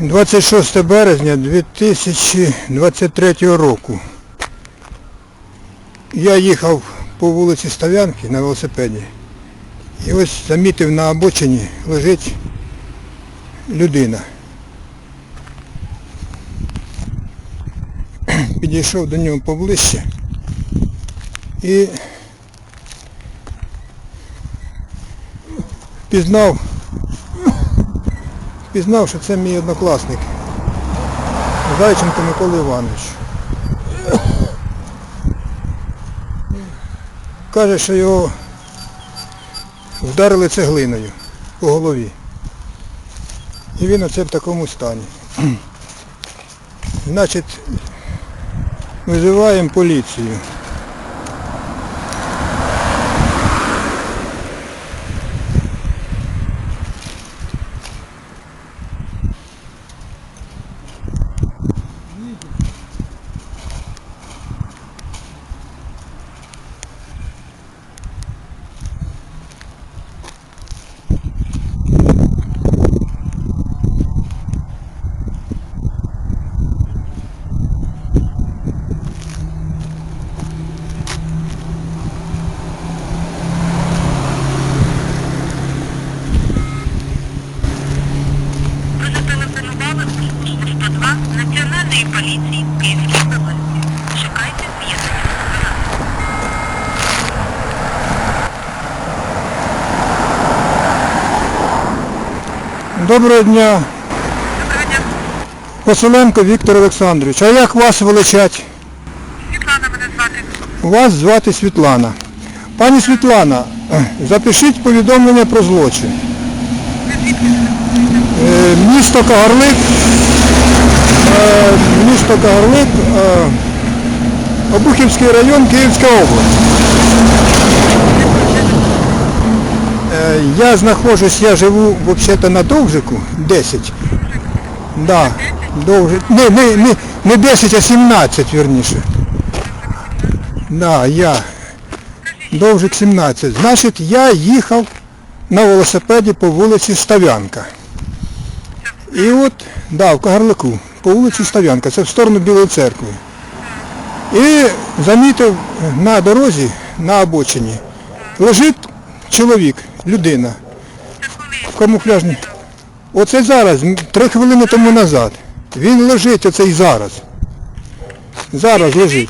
26 березня 2023 року. Я їхав по вулиці Став'янки на велосипеді. І ось замітив на обочині лежить людина. Підійшов до нього поближче і пізнав, пізнав, що це мій однокласник. Зайченко Микола Іванович. Каже, що його вдарили цеглиною по голові. І він оце в такому стані. Значить, визиваємо поліцію. Ви зателефонували у службу 102 Національної поліції в Київській області. Чекайте з'єднання з оператором. Доброго дня, Доброго дня. Василенко Віктор Олександрович. А як вас величать? Світлана мене звати. Вас звати Світлана. Пані Світлана, е, запишіть повідомлення про злочин. Е, Місто Кагарлик, е, місто Кагарлик, е, Обухівський район, Київська область. Е, Я знаходжусь, я живу взагалі на Довжику, 10. Да, Довжик. Не, не, не, не 10, а 17, вірніше. Да, я. Довжик 17. Значить, я їхав на велосипеді по вулиці Став'янка. І от, да, в Кагарлику, по вулиці Став'янка, це в сторону Білої церкви. І замітив на дорозі, на обочині, лежить чоловік, людина в. Оце зараз, три хвилини тому назад. Він лежить оцей зараз. Зараз лежить.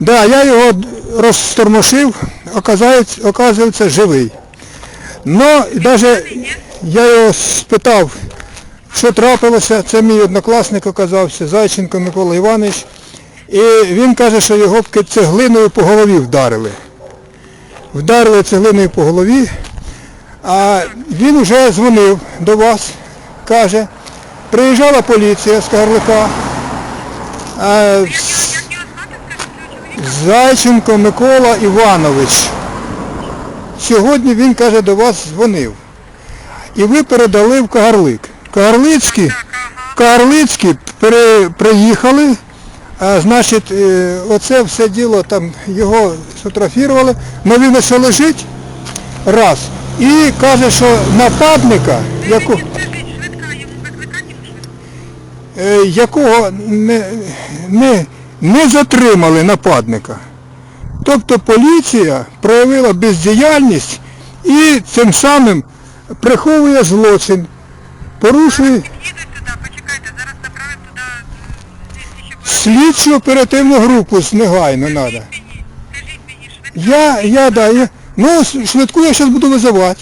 Да, я його розтормошив, оказається, оказується живий. Ну, навіть я його спитав, що трапилося, це мій однокласник оказався, Зайченко Микола Іванович. І він каже, що його цеглиною по голові вдарили. Вдарили цеглиною по голові, а він вже дзвонив до вас, каже, приїжджала поліція з Карлика. А? Зайченко Микола Іванович. Сьогодні він, каже, до вас дзвонив. І ви передали в Кагарлик. Кагарлицькі, Кагарлицькі при, приїхали, а, значить, е, оце все діло там його сфотографували, але він ось лежить раз. І каже, що нападника, швидку? е, якого не, не, не затримали нападника. Тобто поліція проявила бездіяльність і цим самим приховує злочин, порушує Їдуть туди, почекайте, зараз направимо туди е, слідчі слідчу оперативну групу негайно треба. Я, я, да, я, ну, швидку я зараз буду визивати.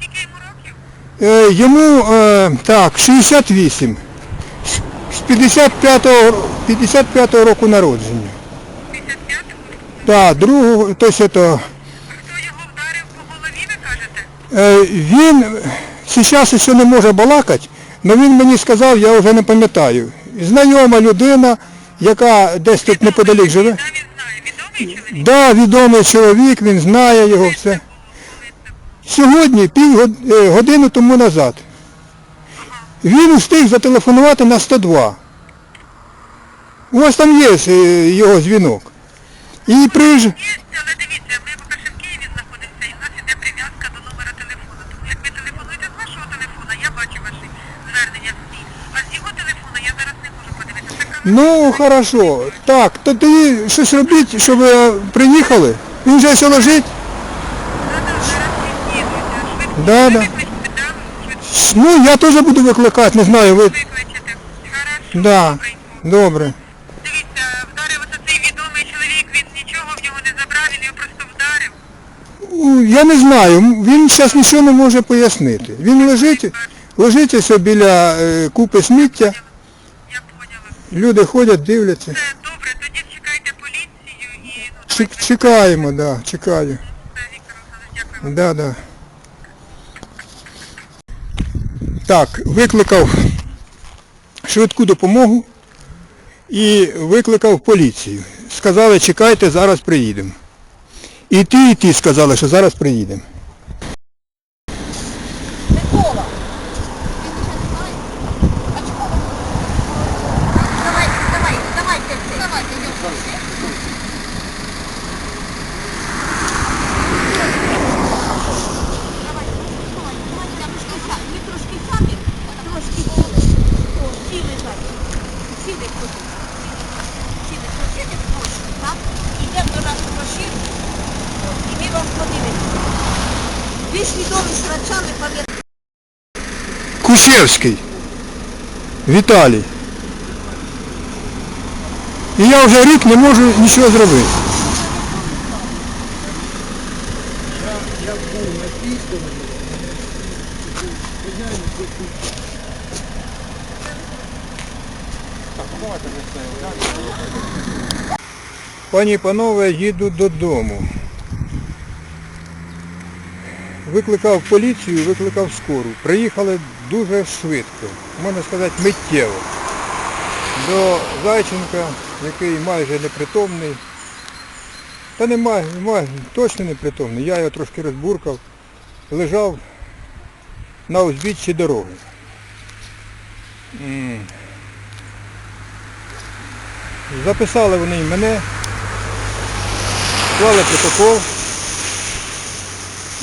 скільки йому років? Е, йому, е, так, 68. З- З 55-го 55 року народження. 55-го? Так, другого, то тобто, це, Хто його вдарив по голові, ви кажете? Е, Він зараз ще не може балакати, але він мені сказав, я вже не пам'ятаю. Знайома людина, яка десь тут неподалік живе. Чоловік? Да, відомий чоловік, він знає його все. Сьогодні, пів е, години тому назад, він встиг зателефонувати на 102. У вас там є е, його дзвінок. І приїжджає. Є, але дивіться, ми, по-перше, в Києві знаходимося, і в нас іде прив'язка до номера телефону. Тому як ви телефонуєте з вашого телефона, я бачу ваші звернення в СМІ. А з Ну, хорошо. Так, то тоді щось робіть, щоб е, приїхали. Він вже все лежить. Да, да. Ну, я теж буду викликати, не знаю, ви. Да, добре. Дивіться, вдарив оце цей відомий чоловік, він нічого в нього не забрав, він його просто вдарив. Я не знаю, він зараз нічого не може пояснити. Він лежить, лежить ось біля е, купи сміття. Люди ходять, дивляться. Все, добре, тоді чекайте поліцію і ну, Чек- Чекаємо, да, чекаю. все, Віктор Олександрович, дякую. Да, да. Так, викликав швидку допомогу і викликав поліцію. Сказали, чекайте, зараз приїдемо. І ті, і ті сказали, що зараз приїдемо. Кущевський. Віталій. І я вже рік не можу нічого зробити. Пані і панове, їду додому. Викликав поліцію, викликав скору. Приїхали дуже швидко, можна сказати, миттєво. До Зайченка, який майже непритомний. Та немає, немає, точно непритомний. Я його трошки розбуркав. Лежав на узбіччі дороги. Записали вони й мене, склали протокол.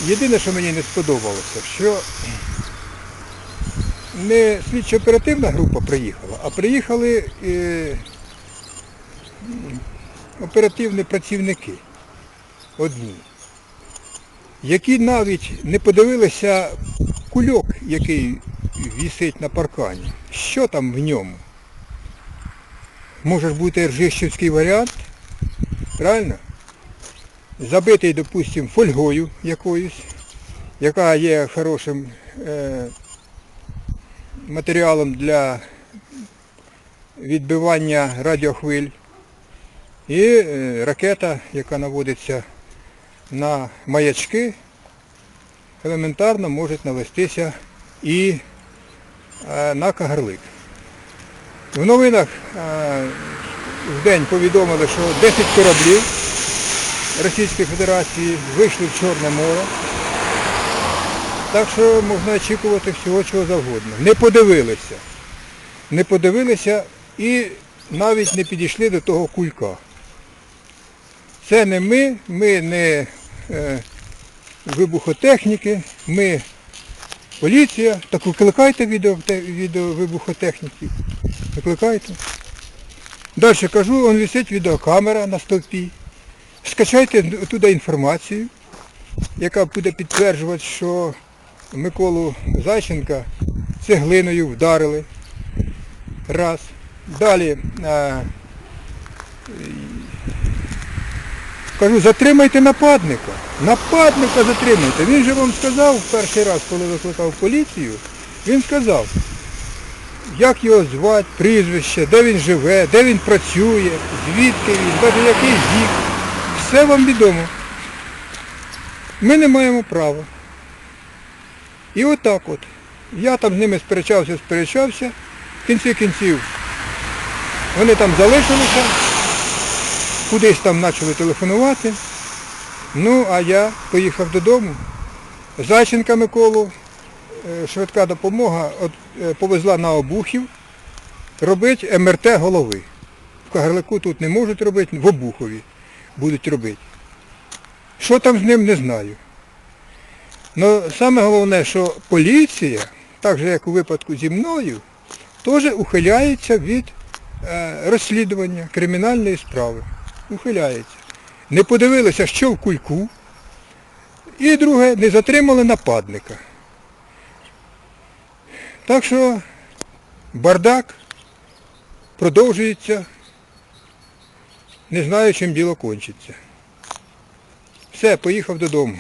Єдине, що мені не сподобалося, що не слідчо-оперативна група приїхала, а приїхали е, оперативні працівники одні, які навіть не подивилися кульок, який вісить на паркані. Що там в ньому? Може бути ржищівський варіант? Правильно? забитий, допустим, фольгою якоюсь, яка є хорошим е, матеріалом для відбивання радіохвиль. І е, ракета, яка наводиться на маячки, елементарно може навестися і е, на кагарлик. В новинах е, в день повідомили, що 10 кораблів Російської Федерації вийшли в Чорне море. Так що можна очікувати всього чого завгодно. Не подивилися. Не подивилися і навіть не підійшли до того кулька. Це не ми, ми не е, вибухотехніки, ми поліція. Так викликайте відео, відео вибухотехніків. Викликайте. Далі кажу, он висить відеокамера на стовпі. Скачайте туди інформацію, яка буде підтверджувати, що Миколу Зайченка цеглиною вдарили. Раз. Далі а, кажу, затримайте нападника. Нападника затримайте. Він же вам сказав перший раз, коли викликав поліцію, він сказав, як його звати, прізвище, де він живе, де він працює, звідки він, навіть який вік. Все вам відомо. Ми не маємо права. І отак от. Я там з ними сперечався, сперечався. В кінці кінців вони там залишилися, кудись там почали телефонувати. Ну, а я поїхав додому. Зайченка Миколу, е, швидка допомога от, е, повезла на обухів робити МРТ голови. В Кагарлику тут не можуть робити, в Обухові будуть робити. Що там з ним, не знаю. Ну, саме головне, що поліція, так же як у випадку зі мною, теж ухиляється від е, розслідування кримінальної справи. Ухиляється. Не подивилися, що в кульку. І друге, не затримали нападника. Так що бардак продовжується. Не знаю, чим діло кончиться. Все, поїхав додому.